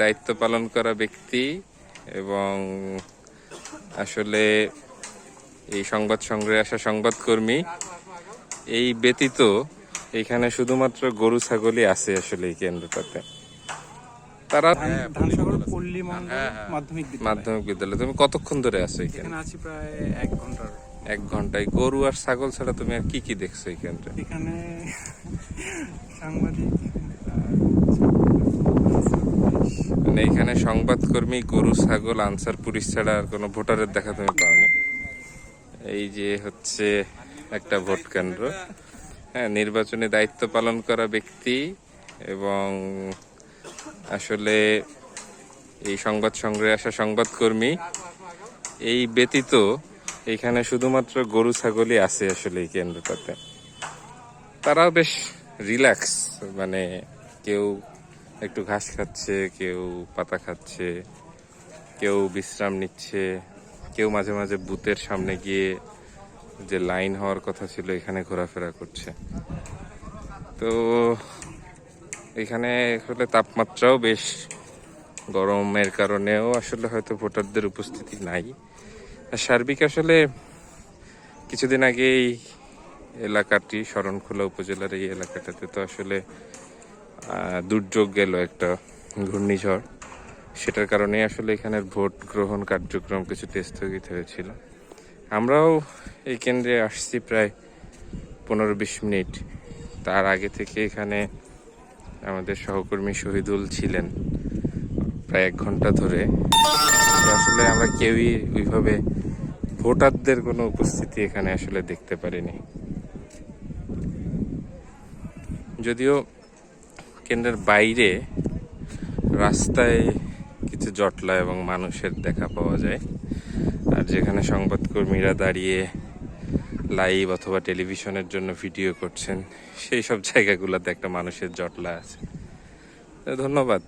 দায়িত্ব পালন করা ব্যক্তি এবং আসলে এই সংবাদ সংগ্রহে আসা সংবাদকর্মী এই ব্যতীত এখানে শুধুমাত্র গরু ছাগলই আছে আসলে এই কেন্দ্রটাতে। তারা ধানসাগর পল্লী মন্ডল মাধ্যমিক বিদ্যালয়। তুমি কতক্ষণ ধরে আছো এখানে? এখানে আছি প্রায় এক ঘণ্টার। এক ঘন্টায়। গরু আর ছাগল ছাড়া তুমি আর কি কি দেখছ এই কেন্দ্রে? এখানে সাংবাদিক এখানে সংবাদকর্মী গরু, ছাগল, আনসার, পুলিশ ছাড়া আর কোনো ভোটারের দেখা তুমি পাওনি? এই যে হচ্ছে একটা ভোট কেন্দ্র। হ্যাঁ নির্বাচনে দায়িত্ব পালন করা ব্যক্তি এবং আসলে এই সংবাদ সংগ্রহে আসা সংবাদকর্মী, এই ব্যতীত এখানে শুধুমাত্র গরু, ছাগলই আছে আসলে এই কেন্দ্রটাতে। তারাও বেশ রিল্যাক্স মানে কেউ একটু ঘাস খাচ্ছে, কেউ পাতা খাচ্ছে, কেউ বিশ্রাম নিচ্ছে, কেউ মাঝে মাঝে বুথের সামনে গিয়ে যে লাইন হওয়ার কথা ছিল এখানে ঘোরাফেরা করছে। তো এখানে আসলে তাপমাত্রাও বেশ গরমের কারণেও আসলে হয়তো ভোটারদের উপস্থিতি নাই। সার্বিক আসলে কিছুদিন আগে এই এলাকাটি শরণখোলা উপজেলার এই এলাকাটাতে তো আসলে দুর্যোগ গেল একটা ঘূর্ণিঝড়। সেটার কারণে আসলে এখানের ভোট গ্রহণ কার্যক্রম কিছুটা স্থগিত হয়েছিল। আমরাও এই কেন্দ্রে আসছি প্রায় পনেরো বিশ মিনিট। তার আগে থেকে এখানে আমাদের সহকর্মী শহীদুল ছিলেন প্রায় এক ঘণ্টা ধরে। আসলে আমরা কেউই ওইভাবে ভোটারদের কোনো উপস্থিতি এখানে আসলে দেখতে পারিনি। যদিও কেন্দ্রের বাইরে রাস্তায় কিছু জটলা এবং মানুষের দেখা পাওয়া যায়। আর যেখানে সংবাদকর্মীরা দাঁড়িয়ে লাইভ অথবা টেলিভিশনের জন্য ভিডিও করছেন, সেই সব জায়গাগুলোতে একটা মানুষের জটলা আছে। ধন্যবাদ।